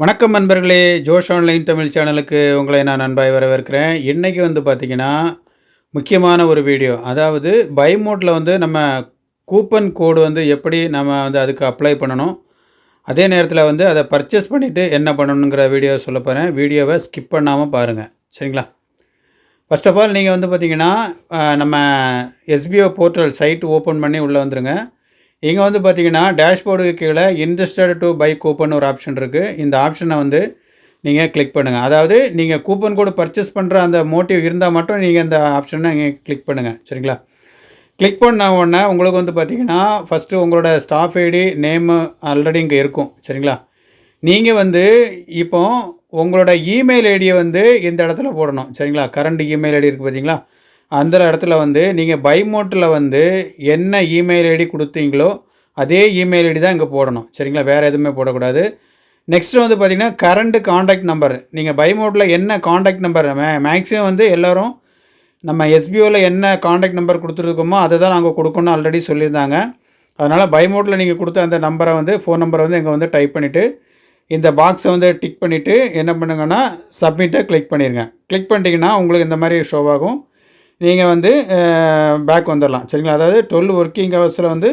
வணக்கம் நண்பர்களே ஜோஷ் ஆன்லைன் தமிழ் சேனலுக்கு உங்களை நான் நண்பாய் வரவேற்கிறேன். இன்றைக்கி வந்து பார்த்திங்கன்னா முக்கியமான ஒரு வீடியோ. அதாவது பை மோட்டில் வந்து நம்ம கூப்பன் கோடு வந்து எப்படி நம்ம வந்து அதுக்கு அப்ளை பண்ணணும் அதே நேரத்தில் வந்து அதை பர்ச்சேஸ் பண்ணிவிட்டு என்ன பண்ணணுங்கிற வீடியோ சொல்ல போகிறேன் வீடியோவை ஸ்கிப் பண்ணாமல் பாருங்கள் சரிங்களா? ஃபர்ஸ்ட் ஆஃப் ஆல் நீங்கள் வந்து பார்த்தீங்கன்னா நம்ம எஸ்பிஓ போர்ட்டல் சைட் ஓப்பன் பண்ணி உள்ளே வந்துருங்க. இங்கே வந்து பார்த்தீங்கன்னா டேஷ்போர்டுக்கு கீழே இன்ட்ரெஸ்டட் டு பை கூப்பன் ஒரு ஆப்ஷன் இருக்குது இந்த ஆப்ஷனை வந்து நீங்கள் கிளிக் பண்ணுங்கள் அதாவது நீங்கள் கூப்பன் கோடு பர்ச்சேஸ் பண்ணுற அந்த மோட்டிவ் இருந்தால் மட்டும் நீங்கள் இந்த ஆப்ஷனை நீங்கள் கிளிக் பண்ணுங்கள் சரிங்களா? கிளிக் பண்ண உடனே உங்களுக்கு வந்து பார்த்தீங்கன்னா ஃபஸ்ட்டு உங்களோட ஸ்டாஃப் ஐடி நேமு ஆல்ரெடி இங்கே இருக்கும். சரிங்களா? நீங்கள் வந்து இப்போ உங்களோட இமெயில் ஐடியை வந்து இந்த இடத்துல போடணும். சரிங்களா? கரண்ட் இமெயில் ஐடி இருக்குது பார்த்தீங்களா அந்த இடத்துல வந்து நீங்கள் பைமோட்டில் வந்து என்ன இமெயில் ஐடி கொடுத்தீங்களோ அதே இமெயில் ஐடி தான் இங்கே போடணும். சரிங்களா? வேறு எதுவுமே போடக்கூடாது. நெக்ஸ்ட் வந்து பார்த்திங்கன்னா கரண்ட் காண்டாக்ட் நம்பர் நீங்கள் பைமோட்டில் என்ன காண்டாக்ட் நம்பர் மே மேக்ஸிமம் வந்து எல்லோரும் நம்ம எஸ்பிஓவில் என்ன காண்டாக்ட் நம்பர் கொடுத்துருக்கோமோ அதை தான் நாங்கள் கொடுக்கணும்னு ஆல்ரெடி சொல்லியிருந்தாங்க. அதனால் பைமோட்டில் நீங்கள் கொடுத்த அந்த நம்பரை வந்து ஃபோன் நம்பரை வந்து இங்கே வந்து டைப் பண்ணிவிட்டு இந்த பாக்ஸை வந்து டிக் பண்ணிவிட்டு என்ன பண்ணுங்கன்னா சப்மிட்டை கிளிக் பண்ணிடுங்க கிளிக் பண்ணிட்டீங்கன்னா உங்களுக்கு இந்த மாதிரி ஷோவாகும் ஆகும். நீங்கள் வந்து பேக் வந்துடலாம் சரிங்களா? அதாவது டுவெல் ஒர்க்கிங் ஹவர்ஸில் வந்து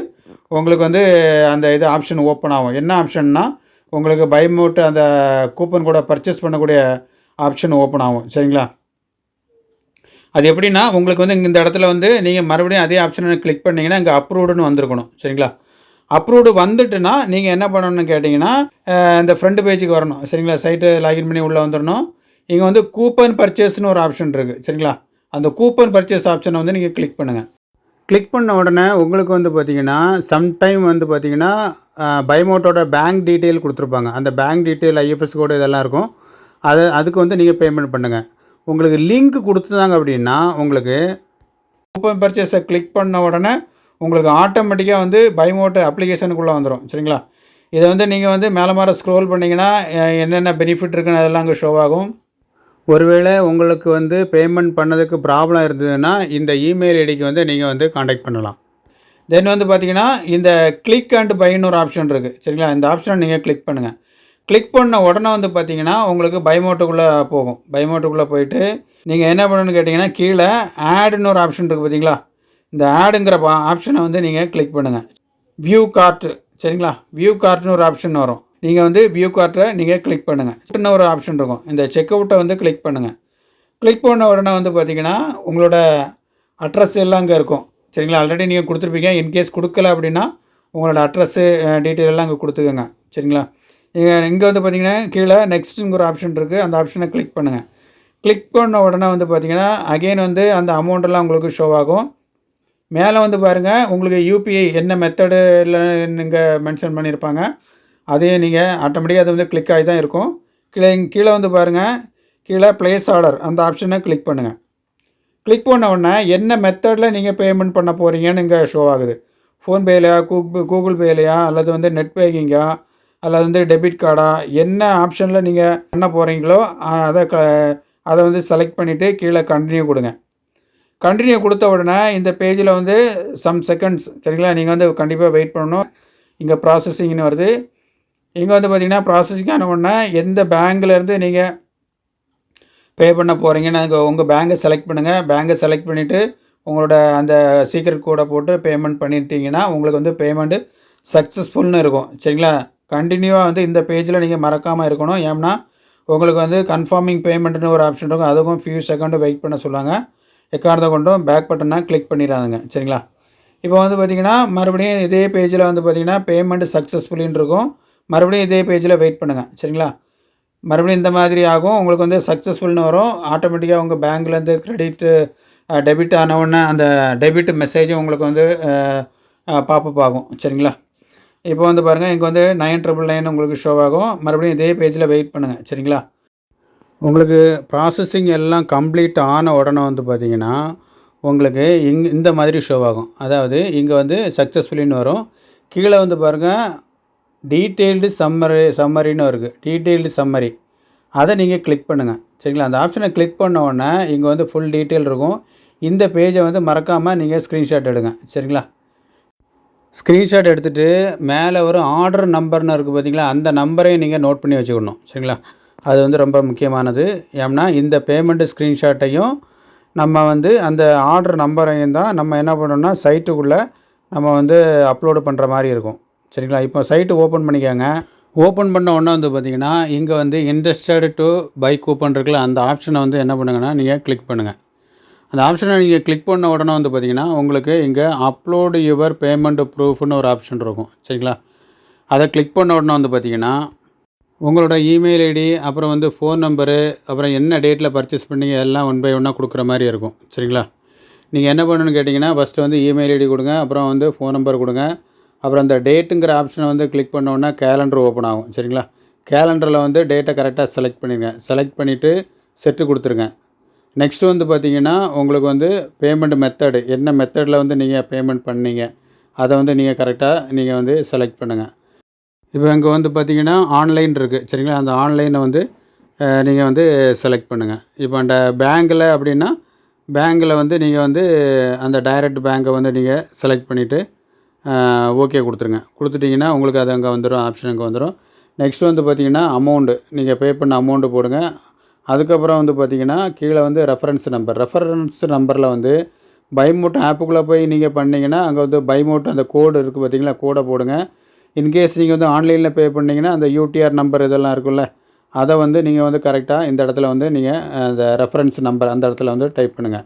உங்களுக்கு வந்து அந்த இது ஆப்ஷன் ஓப்பன் ஆகும். என்ன ஆப்ஷன்னா உங்களுக்கு பைமோட் அந்த கூப்பன் கூட பர்ச்சேஸ் பண்ணக்கூடிய ஆப்ஷன் ஓப்பன் ஆகும். சரிங்களா? அது எப்படின்னா உங்களுக்கு வந்து இந்த இடத்துல வந்து நீங்கள் மறுபடியும் அதே ஆப்ஷனை கிளிக் பண்ணிங்கன்னா இங்கே அப்ரூவ்டுன்னு வந்திருக்கணும். சரிங்களா? அப்ரூவ்டு வந்துட்டுனா நீங்கள் என்ன பண்ணணும்னு கேட்டிங்கன்னா இந்த ஃப்ரண்ட் பேஜுக்கு வரணும். சரிங்களா? சைட்டு லாகின் பண்ணி உள்ளே வந்துடணும் இங்கே வந்து கூப்பன் பர்ச்சேஸ்னு ஒரு ஆப்ஷன் இருக்குது சரிங்களா? அந்த கூப்பன் பர்ச்சேஸ் ஆப்ஷனை வந்து நீங்கள் கிளிக் பண்ணுங்கள் கிளிக் பண்ண உடனே உங்களுக்கு வந்து பார்த்தீங்கன்னா சம்டைம் வந்து பார்த்தீங்கன்னா பைமோட்டோட பேங்க் டீட்டெயில் கொடுத்துருப்பாங்க. அந்த பேங்க் டீட்டெயில் ஐஎஃப்எஸ் கோடு இதெல்லாம் இருக்கும். அது அதுக்கு வந்து நீங்கள் பேமெண்ட் பண்ணுங்கள் உங்களுக்கு லிங்க் கொடுத்துதாங்க அப்படின்னா உங்களுக்கு கூப்பன் பர்ச்சேஸை கிளிக் பண்ண உடனே உங்களுக்கு ஆட்டோமேட்டிக்காக வந்து பைமோட்டு அப்ளிகேஷனுக்குள்ளே வந்துடும் சரிங்களா? இதை வந்து நீங்கள் வந்து மேலே மாற ஸ்க்ரோல் பண்ணிங்கன்னா என்னென்ன பெனிஃபிட் இருக்குன்னு அதெல்லாம் அங்கே ஷோ ஆகும். ஒருவேளை உங்களுக்கு வந்து பேமெண்ட் பண்ணதுக்கு ப்ராப்ளம் இருந்ததுன்னா இந்த இமெயில் ஐடிக்கு வந்து நீங்கள் வந்து காண்டாக்ட் பண்ணலாம். தென் வந்து பார்த்தீங்கன்னா இந்த கிளிக் அண்ட் பைன்னு ஒரு ஆப்ஷன் இருக்குது சரிங்களா? இந்த ஆப்ஷனை நீங்கள் கிளிக் பண்ணுங்கள் கிளிக் பண்ண உடனே வந்து பார்த்தீங்கன்னா உங்களுக்கு பைமோட்டுக்குள்ளே போகும். பைமோட்டுக்குள்ளே போயிட்டு நீங்கள் என்ன பண்ணணும்னு கேட்டிங்கன்னா கீழே ஆடுன்னு ஒரு ஆப்ஷன் இருக்குது பார்த்தீங்களா இந்த ஆடுங்கிற ஆப்ஷனை வந்து நீங்கள் கிளிக் பண்ணுங்கள் வியூ கார்ட் சரிங்களா? வியூ கார்ட்னு ஒரு ஆப்ஷன் வரும். நீங்கள் வந்து வியூ கார்ட்டை நீங்கள் கிளிக் பண்ணுங்கள் இன்னும் ஒரு ஆப்ஷன் இருக்கும். இந்த செக் அவுட்டை வந்து கிளிக் பண்ணுங்கள் கிளிக் பண்ண உடனே வந்து பார்த்தீங்கன்னா உங்களோட அட்ரஸ் எல்லாம் அங்கே இருக்கும். சரிங்களா? ஆல்ரெடி நீங்கள் கொடுத்துருப்பீங்க. இன்கேஸ் கொடுக்கல அப்படின்னா உங்களோட அட்ரஸ்ஸு டீட்டெயில் எல்லாம் அங்கே கொடுத்துக்கோங்க. சரிங்களா? நீங்கள் இங்கே வந்து பார்த்தீங்கன்னா கீழே நெக்ஸ்ட்டுங்கிற ஒரு ஆப்ஷன் இருக்குது அந்த ஆப்ஷனை கிளிக் பண்ணுங்கள் கிளிக் பண்ண உடனே வந்து பார்த்தீங்கன்னா அகைன் வந்து அந்த அமௌண்ட்டெல்லாம் உங்களுக்கு ஷோ ஆகும். மேலே வந்து பாருங்கள் உங்களுக்கு யூபிஐ என்ன மெத்தடில் நீங்கள் மென்ஷன் பண்ணியிருப்பாங்க அதையும் நீங்கள் ஆட்டோமேட்டிக்காக அது வந்து கிளிக் ஆகி தான் இருக்கும். கீழே கீழே வந்து பாருங்கள் கீழே ப்ளேஸ் ஆர்டர் அந்த ஆப்ஷனை கிளிக் பண்ணுங்கள் கிளிக் பண்ண உடனே என்ன மெத்தடில் நீங்கள் பேமெண்ட் பண்ண போகிறீங்கன்னு இங்கே ஷோ ஆகுது. ஃபோன்பேலையா கூ கூகுள் பேலையா அல்லது வந்து நெட் பேங்கிங்கா அல்லது வந்து டெபிட் கார்டா என்ன ஆப்ஷனில் நீங்கள் பண்ண போகிறீங்களோ அதை க அதை வந்து செலக்ட் பண்ணிவிட்டு கீழே கண்டினியூ கொடுங்க. கண்டினியூ கொடுத்த உடனே இந்த பேஜில் வந்து சம் செகண்ட்ஸ் சரிங்களா? நீங்கள் வந்து கண்டிப்பாக வெயிட் பண்ணணும். இங்கே ப்ராசஸிங்னு வருது. இங்கே வந்து பார்த்தீங்கன்னா ப்ராசஸிங் ஆன உடனே எந்த பேங்க்லேருந்து நீங்கள் பே பண்ண போகிறீங்கன்னு உங்கள் பேங்கை செலக்ட் பண்ணுங்கள் பேங்கை செலக்ட் பண்ணிவிட்டு உங்களோட அந்த சீக்ரெட் கூட போட்டு பேமெண்ட் பண்ணிட்டீங்கன்னா உங்களுக்கு வந்து பேமெண்ட்டு சக்ஸஸ்ஃபுல்னு இருக்கும். சரிங்களா? கண்டினியூவாக வந்து இந்த பேஜில் நீங்கள் மறக்காமல் இருக்கணும். ஏம்னா உங்களுக்கு வந்து கன்ஃபார்மிங் பேமெண்ட்னு ஒரு ஆப்ஷன் இருக்கும். அதுக்கும் ஃபியூ செகண்டு வெயிட் பண்ண சொல்லுவாங்க. எக்காரத்தை கொண்டும் பேக் பட்டனை கிளிக் பண்ணிடாதுங்க. சரிங்களா? இப்போ வந்து பார்த்தீங்கன்னா மறுபடியும் இதே பேஜில் வந்து பார்த்தீங்கன்னா பேமெண்ட் சக்ஸஸ்ஃபுல்லின்னு இருக்கும். மறுபடியும் இதே பேஜில் வெயிட் பண்ணுங்கள் சரிங்களா? மறுபடியும் இந்த மாதிரி ஆகும். உங்களுக்கு வந்து சக்ஸஸ்ஃபுல்னு வரும். ஆட்டோமேட்டிக்காக உங்கள் பேங்க்லேருந்து க்ரெடிட்டு டெபிட் ஆனவுடனே அந்த டெபிட் மெசேஜும் உங்களுக்கு வந்து பாப்பப் ஆகும். சரிங்களா? இப்போ வந்து பாருங்கள் இங்கே வந்து நைன் ட்ரிபிள் நைன் உங்களுக்கு ஷோ ஆகும். மறுபடியும் இதே பேஜில் வெயிட் பண்ணுங்கள் சரிங்களா? உங்களுக்கு ப்ராசஸிங் எல்லாம் கம்ப்ளீட் ஆன உடனே வந்து பார்த்திங்கன்னா உங்களுக்கு இங் இந்த மாதிரி ஷோ ஆகும். அதாவது இங்கே வந்து சக்ஸஸ்ஃபுல்லின்னு வரும். கீழே வந்து பாருங்கள் டீட்டெயில்டு சம்மரி சம்மரின்னு இருக்குது டீட்டெயில்டு சம்மரி. அதை நீங்கள் கிளிக் பண்ணுங்கள் சரிங்களா? அந்த ஆப்ஷனை கிளிக் பண்ண உடனே இங்கே வந்து ஃபுல் டீட்டெயில் இருக்கும். இந்த பேஜை வந்து மறக்காமல் நீங்கள் ஸ்க்ரீன்ஷாட் எடுங்க. சரிங்களா? ஸ்க்ரீன்ஷாட் எடுத்துகிட்டு மேலே ஒரு ஆர்டர் நம்பர்னு இருக்குது பார்த்தீங்களா அந்த நம்பரையும் நீங்கள் நோட் பண்ணி வச்சுக்கணும். சரிங்களா? அது வந்து ரொம்ப முக்கியமானது. ஏன்னா இந்த பேமெண்ட்டு ஸ்க்ரீன்ஷாட்டையும் நம்ம வந்து அந்த ஆர்டர் நம்பரையும் தான் நம்ம என்ன பண்ணோம்னா சைட்டுக்குள்ளே நம்ம வந்து அப்லோடு பண்ணுற மாதிரி இருக்கும். சரிங்களா? இப்போ சைட்டு ஓப்பன் பண்ணிக்கோங்க. ஓப்பன் பண்ண உடனே வந்து பார்த்தீங்கன்னா இங்கே வந்து இன்ட்ரெஸ்டட் டு பை கூப்பன் இருக்குல்ல அந்த ஆப்ஷனை வந்து என்ன பண்ணுங்கன்னா நீங்கள் கிளிக் பண்ணுங்கள் அந்த ஆப்ஷனை நீங்கள் கிளிக் பண்ண உடனே வந்து பார்த்தீங்கன்னா உங்களுக்கு இங்கே அப்லோடு யுவர் பேமெண்ட் ப்ரூஃப்னு ஒரு ஆப்ஷன் இருக்கும். சரிங்களா? அதை கிளிக் பண்ண உடனே வந்து பார்த்தீங்கன்னா உங்களோட இமெயில் ஐடி அப்புறம் வந்து ஃபோன் நம்பரு அப்புறம் என்ன டேட்டில் பர்ச்சேஸ் பண்ணீங்க எல்லாம் ஒன் பை ஒன்னாக கொடுக்குற மாதிரி இருக்கும். சரிங்களா? நீங்கள் என்ன பண்ணணும்னு கேட்டிங்கன்னா ஃபஸ்ட்டு வந்து இமெயில் ஐடி கொடுங்க அப்புறம் வந்து ஃபோன் நம்பர் கொடுங்க. அப்புறம் அந்த டேட்டுங்கிற ஆப்ஷனை வந்து கிளிக் பண்ணோன்னா கேலண்டர் ஓப்பன் ஆகும் சரிங்களா? கேலண்டரில் வந்து டேட்டை கரெக்டாக செலக்ட் பண்ணிடுங்க செலக்ட் பண்ணிவிட்டு செட்டு கொடுத்துருங்க. நெக்ஸ்ட் வந்து பார்த்தீங்கன்னா உங்களுக்கு வந்து பேமெண்ட் மெத்தடு என்ன மெத்தடில் வந்து நீங்கள் பேமெண்ட் பண்ணீங்க அதை வந்து நீங்கள் கரெக்டாக நீங்கள் வந்து செலக்ட் பண்ணுங்கள் இப்போ இங்கே வந்து பார்த்தீங்கன்னா ஆன்லைன் இருக்குது சரிங்களா? அந்த ஆன்லைனை வந்து நீங்கள் வந்து செலக்ட் பண்ணுங்கள் இப்போ அந்த பேங்கில் அப்படின்னா பேங்க்கில் வந்து நீங்கள் வந்து அந்த டைரக்ட் பேங்கை வந்து நீங்கள் செலக்ட் பண்ணிவிட்டு ஓகே கொடுத்துருங்க. கொடுத்துட்டிங்கன்னா உங்களுக்கு அது அங்கே வந்துடும் ஆப்ஷன் அங்கே வந்துடும் நெக்ஸ்ட் வந்து பார்த்திங்கன்னா அமௌண்ட்டு நீங்கள் பே பண்ண அமௌண்ட்டு போடுங்க. அதுக்கப்புறம் வந்து பார்த்தீங்கன்னா கீழே வந்து ரெஃபரன்ஸ் நம்பர் ரெஃபரன்ஸ் நம்பரில் வந்து பைமோட் ஆப்புக்குள்ளே போய் நீங்கள் பண்ணிங்கன்னா அங்கே வந்து பைமோட் அந்த கோடு இருக்குது பார்த்திங்களா? கோடை போடுங்க. இன்கேஸ் நீங்கள் வந்து ஆன்லைனில் பே பண்ணிங்கன்னா அந்த யூடிஆர் நம்பர் இதெல்லாம் இருக்குல்ல அதை வந்து நீங்கள் வந்து கரெக்டாக இந்த இடத்துல வந்து நீங்கள் அந்த ரெஃபரன்ஸ் நம்பர் அந்த இடத்துல வந்து டைப் பண்ணுங்கள்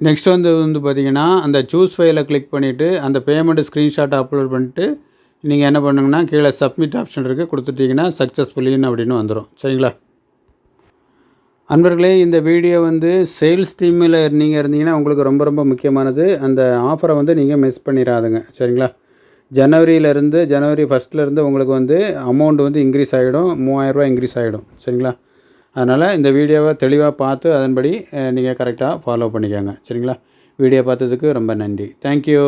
நெக்ஸ்ட் வந்து வந்து பார்த்தீங்கன்னா அந்த சூஸ் ஃபைலை கிளிக் பண்ணிவிட்டு அந்த பேமெண்ட் ஸ்க்ரீன்ஷாட்டை அப்லோட் பண்ணிட்டு நீங்கள் என்ன பண்ணுங்கன்னா கீழே சப்மிட் ஆப்ஷன் இருக்குது கொடுத்துட்டிங்கன்னா சக்ஸஸ்ஃபுல்லின்னு அப்படின்னு வந்துடும் சரிங்களா? அன்பர்களே இந்த வீடியோ வந்து சேல்ஸ் டீமில் நீங்கள் இருந்தீங்கன்னா உங்களுக்கு ரொம்ப ரொம்ப முக்கியமானது. அந்த ஆஃபரை வந்து நீங்கள் மிஸ் பண்ணிடாதுங்க சரிங்களா? ஜனவரியிலேருந்து ஜனவரி ஃபஸ்ட்லேருந்து உங்களுக்கு வந்து அமௌண்ட் வந்து இன்க்ரீஸ் ஆகிடும் மூவாயிரரூபா இன்க்ரீஸ் ஆகிடும் சரிங்களா? அதனால் இந்த வீடியோவை தெளிவாக பார்த்து அதன்படி நீங்கள் கரெக்டாக ஃபாலோ பண்ணிக்கோங்க. சரிங்களா? வீடியோ பார்த்ததுக்கு ரொம்ப நன்றி. தேங்க்யூ